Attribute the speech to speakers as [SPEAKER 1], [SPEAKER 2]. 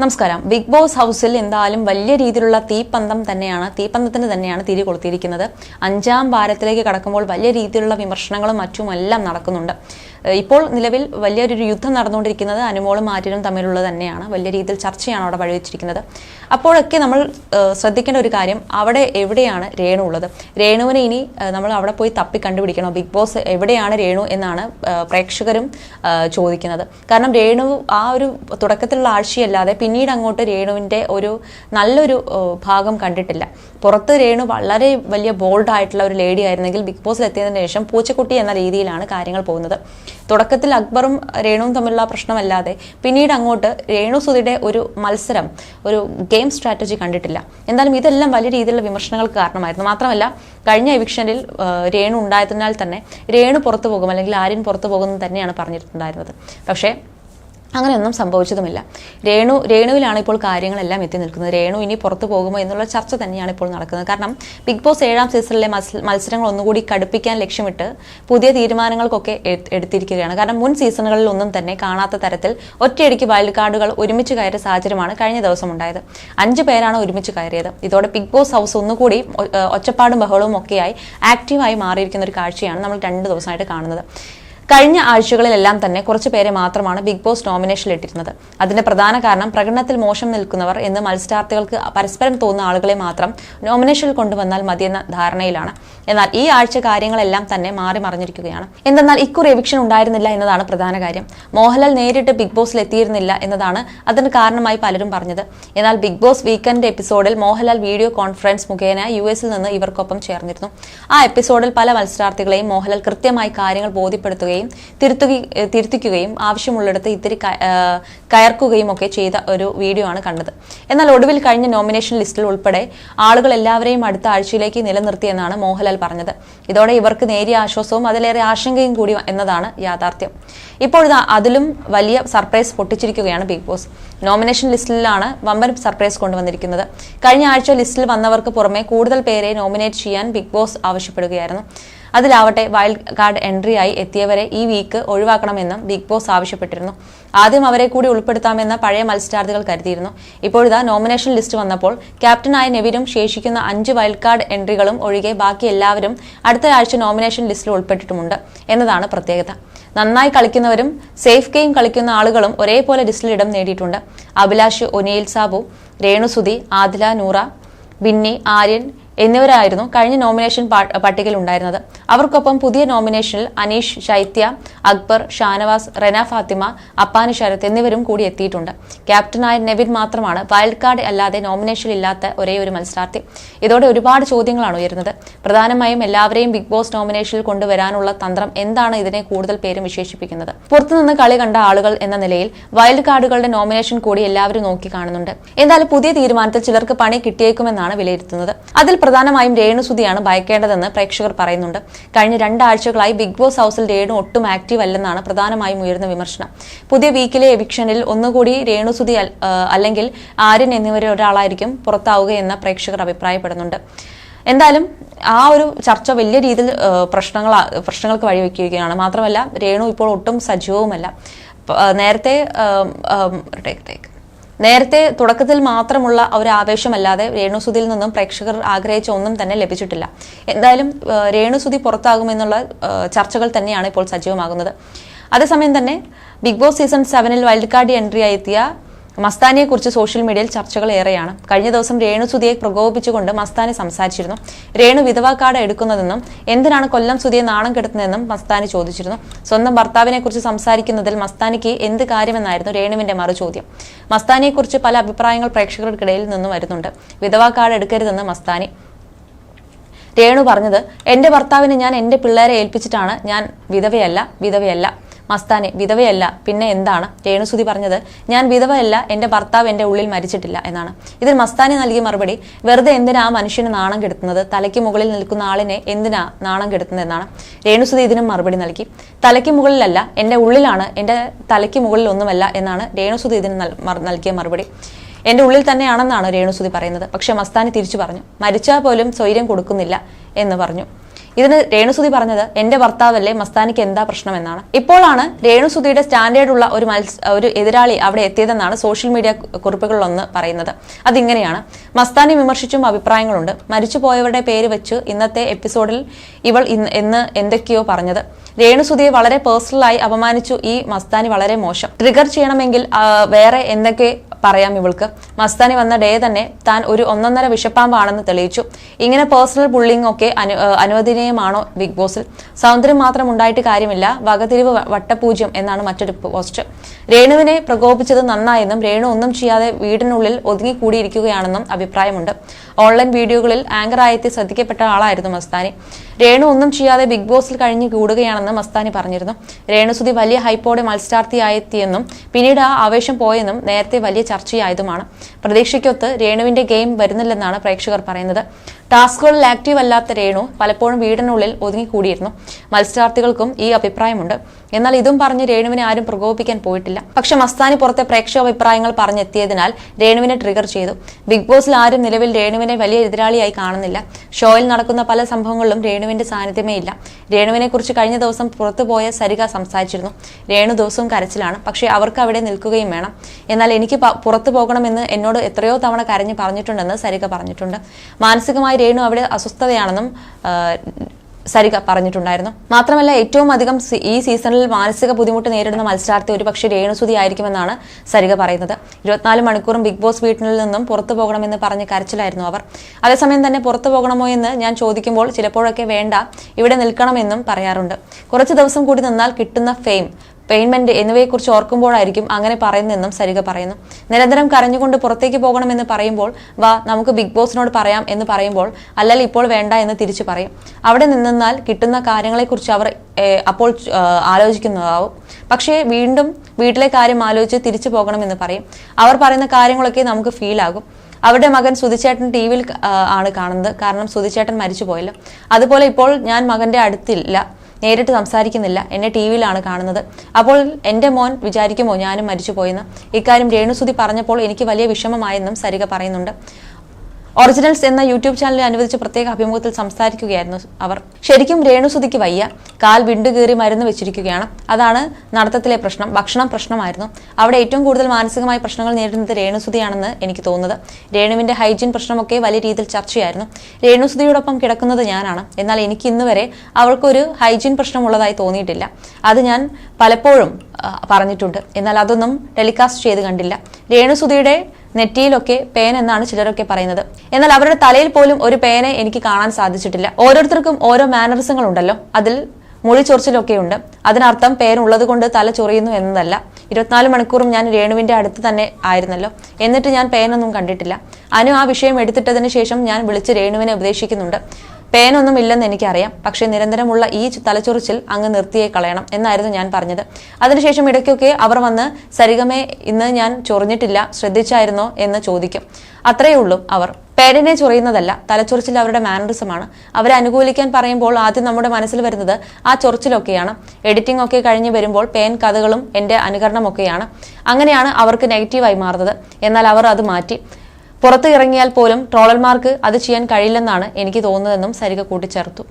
[SPEAKER 1] നമസ്കാരം. Big boss ഹൗസിൽ എന്തായാലും വലിയ രീതിയിലുള്ള തീപ്പന്തം തന്നെയാണ് തീപ്പന്തത്തിന് തന്നെയാണ് തിരി കൊളുത്തിയിരിക്കുന്നത്. അഞ്ചാം വാരത്തിലേക്ക് കടക്കുമ്പോൾ വലിയ രീതിയിലുള്ള വിമർശനങ്ങളും മറ്റുമെല്ലാം നടക്കുന്നുണ്ട്. ഇപ്പോൾ നിലവിൽ വലിയൊരു യുദ്ധം നടന്നുകൊണ്ടിരിക്കുന്നത് അനുമോളും ആര്യനും തമ്മിലുള്ളത് തന്നെയാണ്. വലിയ രീതിയിൽ ചർച്ചയാണ് അവിടെ വഴിവെച്ചിരിക്കുന്നത്. അപ്പോഴൊക്കെ നമ്മൾ ശ്രദ്ധിക്കേണ്ട ഒരു കാര്യം അവിടെ എവിടെയാണ് രേണു ഉള്ളത്? രേണുവിനെ ഇനി നമ്മൾ അവിടെ പോയി തപ്പി കണ്ടുപിടിക്കണം? ബിഗ് ബോസ് എവിടെയാണ് രേണു എന്നാണ് പ്രേക്ഷകരും ചോദിക്കുന്നത്. കാരണം രേണു ആ ഒരു തുടക്കത്തിലുള്ള ആഴ്ചയല്ലാതെ പിന്നീട് അങ്ങോട്ട് രേണുവിന്റെ ഒരു നല്ലൊരു ഭാഗം കണ്ടിട്ടില്ല. പുറത്ത് രേണു വളരെ വലിയ ബോൾഡ് ആയിട്ടുള്ള ഒരു ലേഡി ആയിരുന്നെങ്കിൽ ബിഗ് ബോസിൽ എത്തിയതിനു ശേഷം പൂച്ചക്കുട്ടി എന്ന രീതിയിലാണ് കാര്യങ്ങൾ പോകുന്നത്. തുടക്കത്തിൽ അക്ബറും രേണുവും തമ്മിലുള്ള പ്രശ്നമല്ലാതെ പിന്നീട് അങ്ങോട്ട് രേണു സുധിയുടെ ഒരു മത്സരം ഒരു ഗെയിം സ്ട്രാറ്റജി കണ്ടിട്ടില്ല. എന്തായാലും ഇതെല്ലാം വലിയ രീതിയിലുള്ള വിമർശനങ്ങൾക്ക് കാരണമായിരുന്നു. മാത്രമല്ല കഴിഞ്ഞ എവിക്ഷനിൽ രേണു ഉണ്ടായതിനാൽ തന്നെ രേണു പുറത്തു പോകും അല്ലെങ്കിൽ ആര്യൻ പുറത്തു പോകുമെന്ന് തന്നെയാണ് പറഞ്ഞിട്ടുണ്ടായിരുന്നത്. പക്ഷേ അങ്ങനെയൊന്നും സംഭവിച്ചതുമില്ല. രേണു രേണുവിലാണ് ഇപ്പോൾ കാര്യങ്ങളെല്ലാം എത്തി നിൽക്കുന്നത്. രേണു ഇനി പുറത്തു പോകുമോ എന്നുള്ള ചർച്ച തന്നെയാണ് ഇപ്പോൾ നടക്കുന്നത്. കാരണം ബിഗ് ബോസ് ഏഴാം സീസണിലെ മത്സരങ്ങൾ ഒന്നുകൂടി കടുപ്പിക്കാൻ ലക്ഷ്യമിട്ട് പുതിയ തീരുമാനങ്ങൾക്കൊക്കെ എടുത്തിരിക്കുകയാണ്. കാരണം മുൻ സീസണുകളിൽ ഒന്നും തന്നെ കാണാത്ത തരത്തിൽ ഒറ്റയടിക്ക് വൈൽഡ് കാർഡുകൾ ഒരുമിച്ച് കയറിയ സാഹചര്യമാണ് കഴിഞ്ഞ ദിവസം ഉണ്ടായത്. അഞ്ച് പേരാണ് ഒരുമിച്ച് കയറിയത്. ഇതോടെ ബിഗ് ബോസ് ഹൗസ് ഒന്നുകൂടി ഒച്ചപ്പാടും ബഹളവും ഒക്കെയായി ആക്റ്റീവായി മാറിയിരിക്കുന്ന ഒരു കാഴ്ചയാണ് നമ്മൾ രണ്ട് ദിവസമായിട്ട് കാണുന്നത്. കഴിഞ്ഞ ആഴ്ചകളിലെല്ലാം തന്നെ കുറച്ച് പേരെ മാത്രമാണ് ബിഗ് ബോസ് നോമിനേഷനിൽ ഇട്ടിരുന്നത് അതിന്റെ പ്രധാന കാരണം പ്രകടനത്തിൽ മോശം നിൽക്കുന്നവർ എന്ന് മത്സരാർത്ഥികൾക്ക് പരസ്പരം തോന്നുന്ന ആളുകളെ മാത്രം നോമിനേഷനിൽ കൊണ്ടുവന്നാൽ മതിയെന്ന ധാരണയിലാണ്. എന്നാൽ ഈ ആഴ്ച കാര്യങ്ങളെല്ലാം തന്നെ മാറി മറിഞ്ഞിരിക്കുകയാണ്. എന്തെന്നാൽ ഇക്കുറി എവിക്ഷൻ ഉണ്ടായിരുന്നില്ല എന്നതാണ് പ്രധാന കാര്യം. മോഹൻലാൽ നേരിട്ട് ബിഗ് ബോസിൽ എത്തിയിരുന്നില്ല എന്നതാണ് അതിന് കാരണമായി പലരും പറഞ്ഞത്. എന്നാൽ ബിഗ് ബോസ് വീക്കെൻഡ് എപ്പിസോഡിൽ മോഹൻലാൽ വീഡിയോ കോൺഫറൻസ് മുഖേന യു എസിൽ നിന്ന് ഇവർക്കൊപ്പം ചേർന്നിരുന്നു. ആ എപ്പിസോഡിൽ പല മത്സരാർത്ഥികളെയും മോഹൻലാൽ കൃത്യമായി കാര്യങ്ങൾ ബോധ്യപ്പെടുത്തുകയും തിരുത്തുക ഏഹ് തിരുത്തിക്കുകയും ആവശ്യമുള്ളിടത്ത് ഇത്തിരി കയർക്കുകയും ഒക്കെ ചെയ്ത ഒരു വീഡിയോ ആണ് കണ്ടത്. എന്നാൽ ഒടുവിൽ കഴിഞ്ഞ നോമിനേഷൻ ലിസ്റ്റിൽ ഉൾപ്പെടെ ആളുകൾ എല്ലാവരെയും അടുത്ത ആഴ്ചയിലേക്ക് നിലനിർത്തിയെന്നാണ് മോഹൻലാൽ പറഞ്ഞത്. ഇതോടെ ഇവർക്ക് നേരിയ ആശ്വാസവും അതിലേറെ ആശങ്കയും കൂടി എന്നതാണ് യാഥാർത്ഥ്യം. ഇപ്പോഴിതാ അതിലും വലിയ സർപ്രൈസ് പൊട്ടിച്ചിരിക്കുകയാണ് ബിഗ് ബോസ്. നോമിനേഷൻ ലിസ്റ്റിലാണ് വമ്പൻ സർപ്രൈസ് കൊണ്ടുവന്നിരിക്കുന്നത്. കഴിഞ്ഞ ആഴ്ച ലിസ്റ്റിൽ വന്നവർക്ക് പുറമെ കൂടുതൽ പേരെ നോമിനേറ്റ് ചെയ്യാൻ ബിഗ് ബോസ് ആവശ്യപ്പെടുകയായിരുന്നു. അതിലാവട്ടെ വൈൽഡ് കാർഡ് എൻട്രി ആയി എത്തിയവരെ ഈ വീക്ക് ഒഴിവാക്കണമെന്നും ബിഗ് ബോസ് ആവശ്യപ്പെട്ടിരുന്നു. ആദ്യം അവരെ കൂടി ഉൾപ്പെടുത്താമെന്ന പഴയ മത്സരാർത്ഥികൾ കരുതിയിരുന്നു. ഇപ്പോഴിതാ നോമിനേഷൻ ലിസ്റ്റ് വന്നപ്പോൾ ക്യാപ്റ്റനായ നെവിനും ശേഷിക്കുന്ന അഞ്ച് വൈൽഡ് കാർഡ് എൻട്രികളും ഒഴികെ ബാക്കി എല്ലാവരും അടുത്ത ആഴ്ച നോമിനേഷൻ ലിസ്റ്റിൽ ഉൾപ്പെട്ടിട്ടുമുണ്ട് എന്നതാണ് പ്രത്യേകത. നന്നായി കളിക്കുന്നവരും സേഫ് ഗെയിം കളിക്കുന്ന ആളുകളും ഒരേപോലെ ലിസ്റ്റിൽ ഇടം നേടിയിട്ടുണ്ട്. അഭിലാഷ് ഒനിയിൽ സാബു രേണുസുതി ആദില നൂറ ബിന്നി ആര്യൻ എന്നിവരായിരുന്നു കഴിഞ്ഞ നോമിനേഷൻ പട്ടികയിൽ ഉണ്ടായിരുന്നത് അവർക്കൊപ്പം പുതിയ നോമിനേഷനിൽ അനീഷ് ശൈത്യ അക്ബർ ഷാനവാസ് റെന ഫാത്തിമ അപ്പാനി ശരത് എന്നിവരും കൂടി എത്തിയിട്ടുണ്ട്. ക്യാപ്റ്റനായ നെവിൻ മാത്രമാണ് വൈൽഡ് കാർഡ് അല്ലാതെ നോമിനേഷനിൽ ഇല്ലാത്ത ഒരേ ഒരു മത്സരാർത്ഥി. ഇതോടെ ഒരുപാട് ചോദ്യങ്ങളാണ് ഉയരുന്നത്. പ്രധാനമായും എല്ലാവരെയും ബിഗ് ബോസ് നോമിനേഷനിൽ കൊണ്ടുവരാനുള്ള തന്ത്രം എന്താണ് ഇതിനെ കൂടുതൽ പേരും വിശേഷിപ്പിക്കുന്നത്? പുറത്തുനിന്ന് കളി കണ്ട ആളുകൾ എന്ന നിലയിൽ വൈൽഡ് കാർഡുകളുടെ നോമിനേഷൻ കൂടി എല്ലാവരും നോക്കി കാണുന്നുണ്ട്. എന്തായാലും പുതിയ തീരുമാനത്തിൽ ചിലർക്ക് പണി കിട്ടിയേക്കുമെന്നാണ് വിലയിരുത്തുന്നത്. അതിൽ പ്രധാനമായും രേണുസുതിയാണ് ഭയക്കേണ്ടതെന്ന് പ്രേക്ഷകർ പറയുന്നുണ്ട്. കഴിഞ്ഞ രണ്ടാഴ്ചകളായി ബിഗ് ബോസ് ഹൗസിൽ രേണു ഒട്ടും ആക്റ്റീവ് അല്ലെന്നാണ് പ്രധാനമായും ഉയർന്ന വിമർശനം. പുതിയ വീക്കിലെ എവിക്ഷനിൽ ഒന്നുകൂടി രേണുസുതി അല്ലെങ്കിൽ ആര്യൻ എന്നിവരിൽ ഒരാളായിരിക്കും പുറത്താവുകയെന്ന് പ്രേക്ഷകർ അഭിപ്രായപ്പെടുന്നുണ്ട്. എന്തായാലും ആ ഒരു ചർച്ച വലിയ രീതിയിൽ പ്രശ്നങ്ങൾ പ്രശ്നങ്ങൾക്ക് വഴിവെക്കുകയാണ്. മാത്രമല്ല രേണു ഇപ്പോൾ ഒട്ടും സജീവവുമല്ല. നേരത്തെ ടേക്ക് ടേക്ക് നേരത്തെ തുടക്കത്തിൽ മാത്രമുള്ള ഒരു ആവേശമല്ലാതെ രേണുസുതിയിൽ നിന്നും പ്രേക്ഷകർ ആഗ്രഹിച്ച ഒന്നും തന്നെ ലഭിച്ചിട്ടില്ല. എന്തായാലും രേണുസുതി പുറത്താകുമെന്നുള്ള ചർച്ചകൾ തന്നെയാണ് ഇപ്പോൾ സജീവമാകുന്നത്. അതേസമയം തന്നെ ബിഗ് ബോസ് സീസൺ സെവനിൽ വൈൽഡ് കാർഡ് എൻട്രിയായി എത്തിയ മസ്താനിയെ കുറിച്ച് സോഷ്യൽ മീഡിയയിൽ ചർച്ചകൾ ഏറെയാണ്. കഴിഞ്ഞ ദിവസം രേണു സുധിയെ പ്രകോപിപ്പിച്ചുകൊണ്ട് മസ്താനി സംസാരിച്ചിരുന്നു. രേണു വിധവാ കാർഡ് എടുക്കുന്നതെന്നും എന്തിനാണ് കൊല്ലം സുധിയെ നാണം കെടുത്തുന്നതെന്നും മസ്താനി ചോദിച്ചിരുന്നു. സ്വന്തം ഭർത്താവിനെ കുറിച്ച് സംസാരിക്കുന്നതിൽ മസ്താനിക്ക് എന്ത് കാര്യമെന്നായിരുന്നു രേണുവിന്റെ മറുചോദ്യം മസ്താനിയെക്കുറിച്ച് പല അഭിപ്രായങ്ങൾ പ്രേക്ഷകർക്കിടയിൽ നിന്നും വരുന്നുണ്ട്. വിധവാ കാർഡ് എടുക്കരുതെന്ന് മസ്താനി. രേണു പറഞ്ഞത് എന്റെ ഭർത്താവിനെ ഞാൻ എന്റെ പിള്ളേരെ ഏൽപ്പിച്ചിട്ടാണ്. ഞാൻ വിധവയല്ല വിധവയല്ല. മസ്താനെ വിധവയല്ല. പിന്നെ എന്താണ്? രേണുസുതി പറഞ്ഞത് ഞാൻ വിധവയല്ല എന്റെ ഭർത്താവ് എന്റെ ഉള്ളിൽ മരിച്ചിട്ടില്ല എന്നാണ്. ഇതിൽ മസ്താനി നൽകിയ മറുപടി വെറുതെ എന്തിനാ ആ മനുഷ്യന് നാണം കെടുത്തുന്നത്? തലയ്ക്ക് മുകളിൽ നിൽക്കുന്ന ആളിനെ എന്തിനാ നാണം കെടുത്തുന്നത്? എന്നാണ്. രേണുസുതി ഇതിനും മറുപടി നൽകി തലയ്ക്ക് മുകളിലല്ല എന്റെ ഉള്ളിലാണ് എന്റെ തലയ്ക്ക് മുകളിൽ ഒന്നുമല്ല എന്നാണ് രേണുസുതി ഇതിന് നൽ- നൽകിയ മറുപടി. എന്റെ ഉള്ളിൽ തന്നെയാണെന്നാണ് രേണുസുതി പറയുന്നത്. പക്ഷെ മസ്താനി തിരിച്ചു പറഞ്ഞു മരിച്ചാൽ പോലും സ്വൈര്യം കൊടുക്കുന്നില്ല എന്ന് പറഞ്ഞു. ഇതിന് രേണുസുതി പറഞ്ഞത് എന്റെ ഭർത്താവല്ലേ മസ്താനിക്ക് എന്താ പ്രശ്നം? എന്നാണ്. ഇപ്പോഴാണ് രേണുസുതിയുടെ സ്റ്റാൻഡേർഡ് ഉള്ള ഒരു മത്സ ഒരു എതിരാളി അവിടെ എത്തിയതെന്നാണ് സോഷ്യൽ മീഡിയ കുറിപ്പുകളിലൊന്ന് പറയുന്നത്. അതിങ്ങനെയാണ്. മസ്താനി വിമർശിച്ചും അഭിപ്രായങ്ങളുണ്ട്. മരിച്ചുപോയവരുടെ പേര് വെച്ച് ഇന്നത്തെ എപ്പിസോഡിൽ ഇവൾ എന്ന് എന്തൊക്കെയോ പറഞ്ഞത്. രേണുസുതിയെ വളരെ പേഴ്സണലായി അപമാനിച്ചു ഈ മസ്താനി വളരെ മോശം. ട്രിഗർ ചെയ്യണമെങ്കിൽ വേറെ എന്തൊക്കെ പറയാം ഇവൾക്ക്. മസ്താനി വന്ന ഡേ തന്നെ താൻ ഒരു ഒന്നൊന്നര വിഷപ്പാമ്പാണെന്ന് തെളിയിച്ചു. ഇങ്ങനെ പേഴ്സണൽ ബുള്ളിംഗ് ഒക്കെ അനു അനുവദനീയമാണോ ബിഗ് ബോസിൽ? സൗന്ദര്യം മാത്രം ഉണ്ടായിട്ട് കാര്യമില്ല. വകതിരിവ് വട്ടപൂജ്യം എന്നാണ് മറ്റൊരു പോസ്റ്റ് രേണുവിനെ പ്രകോപിച്ചത് നന്നായെന്നും രേണു ഒന്നും ചെയ്യാതെ വീടിനുള്ളിൽ ഒതുങ്ങിക്കൂടിയിരിക്കുകയാണെന്നും അഭിപ്രായമുണ്ട്. ഓൺലൈൻ വീഡിയോകളിൽ ആങ്കറായെത്തി ശ്രദ്ധിക്കപ്പെട്ട ആളായിരുന്നു മസ്താനി. രേണു ഒന്നും ചെയ്യാതെ ബിഗ് ബോസിൽ കഴിഞ്ഞ് കൂടുകയാണെന്ന് മസ്താനി പറഞ്ഞിരുന്നു. രേണുസുതി വലിയ ഹൈപ്പോടെ മത്സരാർത്ഥിയായെത്തിയെന്നും പിന്നീട് ആ ആവേശം പോയെന്നും നേരത്തെ വലിയ ചർച്ചയായതുമാണ്. പ്രതീക്ഷയ്ക്കൊത്ത് രേണുവിന്റെ ഗെയിം വരുന്നില്ലെന്നാണ് പ്രേക്ഷകർ പറയുന്നത്. ടാസ്കുകളിൽ ആക്റ്റീവ് അല്ലാത്ത രേണു പലപ്പോഴും വീടിനുള്ളിൽ ഒതുങ്ങിക്കൂടിയിരുന്നു. മത്സരാർത്ഥികൾക്കും ഈ അഭിപ്രായമുണ്ട്. എന്നാൽ ഇതും പറഞ്ഞ് രേണുവിനെ ആരും പ്രകോപിപ്പിക്കാൻ പോയിട്ടില്ല. പക്ഷെ മസ്താനി പുറത്തെ പ്രേക്ഷക അഭിപ്രായങ്ങൾ പറഞ്ഞെത്തിയതിനാൽ രേണുവിനെ ട്രിഗർ ചെയ്തു. ബിഗ് ബോസിൽ ആരും നിലവിൽ രേണുവിനെ വലിയ എതിരാളിയായി കാണുന്നില്ല. ഷോയിൽ നടക്കുന്ന പല സംഭവങ്ങളിലും രേണുവിന്റെ സാന്നിധ്യമേ ഇല്ല. രേണുവിനെ കുറിച്ച് കഴിഞ്ഞ ദിവസം പുറത്തുപോയ സരിക സംസാരിച്ചിരുന്നു. രേണു ദിവസവും കരച്ചിലാണ്. പക്ഷേ അവർക്ക് അവിടെ നിൽക്കുകയും വേണം. എന്നാൽ എനിക്ക് പുറത്തു പോകണമെന്ന് എന്നോട് എത്രയോ തവണ കരഞ്ഞ് പറഞ്ഞിട്ടുണ്ടെന്ന് സരിക പറഞ്ഞിട്ടുണ്ട്. മാനസികമായി രേണു അവിടെ അസ്വസ്ഥതയാണെന്നും സരിക പറഞ്ഞിട്ടുണ്ടായിരുന്നു. മാത്രമല്ല ഏറ്റവും അധികം ഈ സീസണിൽ മാനസിക ബുദ്ധിമുട്ട് നേരിടുന്ന മത്സരാർത്ഥി ഒരുപക്ഷെ രേണുസുതി ആയിരിക്കുമെന്നാണ് സരിക പറയുന്നത്. ഇരുപത്തിനാല് മണിക്കൂറും ബിഗ് ബോസ് വീട്ടിൽ നിന്നും പുറത്തു പോകണമെന്ന് പറഞ്ഞ് കരച്ചിലായിരുന്നു അവർ. അതേസമയം തന്നെ പുറത്തു പോകണമോ എന്ന് ഞാൻ ചോദിക്കുമ്പോൾ ചിലപ്പോഴൊക്കെ വേണ്ട ഇവിടെ നിൽക്കണമെന്നും പറയാറുണ്ട്. കുറച്ച് ദിവസം കൂടി നിന്നാൽ കിട്ടുന്ന ഫെയിം പേയ്മെന്റ് എന്നിവയെക്കുറിച്ച് ഓർക്കുമ്പോഴായിരിക്കും അങ്ങനെ പറയുന്നതെന്നും സരിക പറയുന്നു. നിരന്തരം കരഞ്ഞുകൊണ്ട് പുറത്തേക്ക് പോകണമെന്ന് പറയുമ്പോൾ വാ നമുക്ക് ബിഗ് ബോസിനോട് പറയാം എന്ന് പറയുമ്പോൾ അല്ലെങ്കിൽ ഇപ്പോൾ വേണ്ട എന്ന് തിരിച്ചു പറയും. അവിടെ നിന്നാൽ കിട്ടുന്ന കാര്യങ്ങളെക്കുറിച്ച് അവർ അപ്പോൾ ആലോചിക്കുന്നതാവും. പക്ഷേ വീണ്ടും വീട്ടിലെ കാര്യം ആലോചിച്ച് തിരിച്ചു പോകണമെന്ന് പറയും. അവർ പറയുന്ന കാര്യങ്ങളൊക്കെ നമുക്ക് ഫീൽ ആകും. അവരുടെ മകൻ സുധിച്ചേട്ടൻ ടി വിയിൽ ആണ് കാണുന്നത്. കാരണം സുധിച്ചേട്ടൻ മരിച്ചുപോയല്ലോ. അതുപോലെ ഇപ്പോൾ ഞാൻ മകന്റെ അടുത്തില്ല. നേരിട്ട് സംസാരിക്കുന്നില്ല. എന്നെ ടി വിയിലാണ് കാണുന്നത്. അപ്പോൾ എന്റെ മോൻ വിചാരിക്കുമോ ഞാനും മരിച്ചുപോയെന്ന്? ഇക്കാര്യം രേണുസുതി പറഞ്ഞപ്പോൾ എനിക്ക് വലിയ വിഷമമായെന്നും സരിക പറയുന്നുണ്ട്. ഒറിജിനൽസ് എന്ന യൂട്യൂബ് ചാനലിൽ അനുവദിച്ച പ്രത്യേക അഭിമുഖത്തിൽ സംസാരിക്കുകയായിരുന്നു അവർ. ശരിക്കും രേണുസുതിക്ക് വയ്യ. കാൽ വിണ്ടുകീറി മരുന്ന് വെച്ചിരിക്കുകയാണ്. അതാണ് നടത്തത്തിലെ പ്രശ്നം. ഭക്ഷണം പ്രശ്നമായിരുന്നു. അവിടെ ഏറ്റവും കൂടുതൽ മാനസികമായ പ്രശ്നങ്ങൾ നേരിടുന്നത് രേണുസുതിയാണെന്ന് എനിക്ക് തോന്നുന്നത്. രേണുവിന്റെ ഹൈജീൻ പ്രശ്നമൊക്കെ വലിയ രീതിയിൽ ചർച്ചയായിരുന്നു. രേണുസുതിയോടൊപ്പം കിടക്കുന്നത് ഞാനാണ്. എന്നാൽ എനിക്ക് ഇന്ന് വരെ അവൾക്കൊരു ഹൈജീൻ പ്രശ്നമുള്ളതായി തോന്നിയിട്ടില്ല. അത് ഞാൻ പലപ്പോഴും പറഞ്ഞിട്ടുണ്ട്. എന്നാൽ അതൊന്നും ടെലികാസ്റ്റ് ചെയ്ത് കണ്ടില്ല. രേണുസുതിയുടെ നെറ്റിയിലൊക്കെ പേൻ എന്നാണ് ചിലരൊക്കെ പറയുന്നത്. എന്നാൽ അവരുടെ തലയിൽ പോലും ഒരു പേനെ എനിക്ക് കാണാൻ സാധിച്ചിട്ടില്ല. ഓരോരുത്തർക്കും ഓരോ മാനറിസങ്ങൾ ഉണ്ടല്ലോ അതിൽ മുടി ചൊറിച്ചിലൊക്കെ ഉണ്ട് അതിനർത്ഥം പേൻ ഉള്ളത് കൊണ്ട് തല ചൊറിയുന്നു എന്നതല്ല. ഇരുപത്തിനാല് മണിക്കൂറും ഞാൻ രേണുവിന്റെ അടുത്ത് തന്നെ ആയിരുന്നല്ലോ. എന്നിട്ട് ഞാൻ പേനൊന്നും കണ്ടിട്ടില്ല. അനു ആ വിഷയം എടുത്തിട്ടതിന് ശേഷം ഞാൻ വിളിച്ച് രേണുവിനെ ഉപദേശിക്കുന്നുണ്ട്. പേനൊന്നും ഇല്ലെന്ന് എനിക്കറിയാം. പക്ഷേ നിരന്തരമുള്ള ഈ തലച്ചൊറിച്ചിൽ അങ്ങ് നിർത്തിയേ കളയണം എന്നായിരുന്നു ഞാൻ പറഞ്ഞത്. അതിനുശേഷം ഇടയ്ക്കൊക്കെ അവർ വന്ന് സരിഗമേ ഇന്ന് ഞാൻ ചൊറിഞ്ഞിട്ടില്ല ശ്രദ്ധിച്ചായിരുന്നോ? എന്ന് ചോദിക്കും. അത്രയേ ഉള്ളൂ അവർ. പേരിനെ ചൊറിയുന്നതല്ല തലച്ചൊറിച്ചിൽ അവരുടെ മാനറിസമാണ്. അവരെ അനുകൂലിക്കാൻ പറയുമ്പോൾ ആദ്യം നമ്മുടെ മനസ്സിൽ വരുന്നത് ആ ചൊറിച്ചിലൊക്കെയാണ്. എഡിറ്റിംഗ് ഒക്കെ കഴിഞ്ഞ് വരുമ്പോൾ പേൻ കഥകളും എന്റെ അനുകരണമൊക്കെയാണ്. അങ്ങനെയാണ് അവർക്ക് നെഗറ്റീവായി മാറുന്നത്. എന്നാൽ അവർ അത് മാറ്റി. പുറത്ത് ഇറങ്ങിയാൽ പോലും ട്രോളർമാർക്ക് അത് ചെയ്യാൻ കഴിയില്ലെന്നാണ് എനിക്ക് തോന്നുന്നതെന്നും സരിക കൂട്ടിച്ചേർത്തു.